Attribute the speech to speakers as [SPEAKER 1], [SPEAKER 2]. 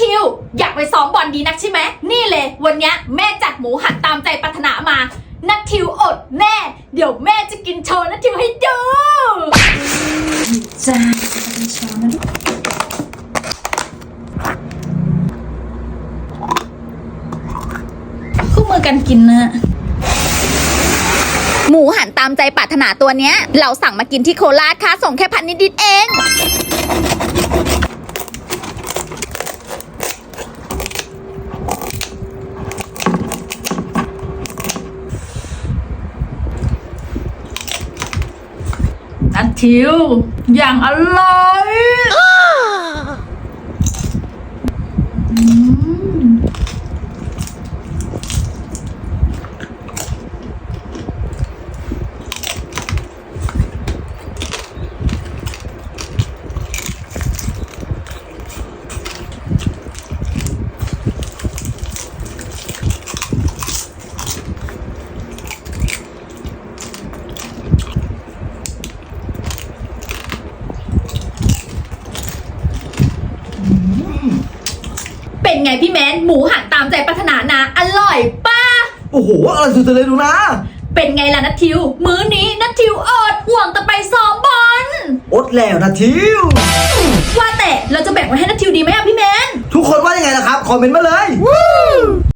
[SPEAKER 1] ทิว อยากไปซ้อมบอลดีนักใช่ไหม นี่เลย วันเนี้ยแม่จัดหมูหันตามใจปรารถนามา นัททิวอดแน่เดี๋ยวแม่จะกินโชว์นัททิวให้ดู
[SPEAKER 2] จ้าจะเป็นช้อนนะลูก
[SPEAKER 1] คู่มือกันกินเนื้อ
[SPEAKER 3] หมูหันตามใจปรารถนาตัวเนี้ย เราสั่งมากินที่โคราชค่ะส่งแค่พันนิดๆเอง
[SPEAKER 1] นัททิวอย่างอร่อยอืม เป็นไงพี่แมนหมูหันตามใจปรารถนานาอร่อยป้า
[SPEAKER 4] โอ้โหอร่อยสุดๆเลยดูนะ
[SPEAKER 1] เป็นไงล่ะนัททิว มื้อนี้นัททิวอดห่วงแต่ไปซ้อมบอล
[SPEAKER 4] อดแล้วนะทิว
[SPEAKER 1] ว่าแต่เราจะแบ่งไว้ให้นัททิวดีไหมอะพี่แมน
[SPEAKER 4] ทุกคนว่ายังไงล่ะครับ คอมเมนต์มาเลย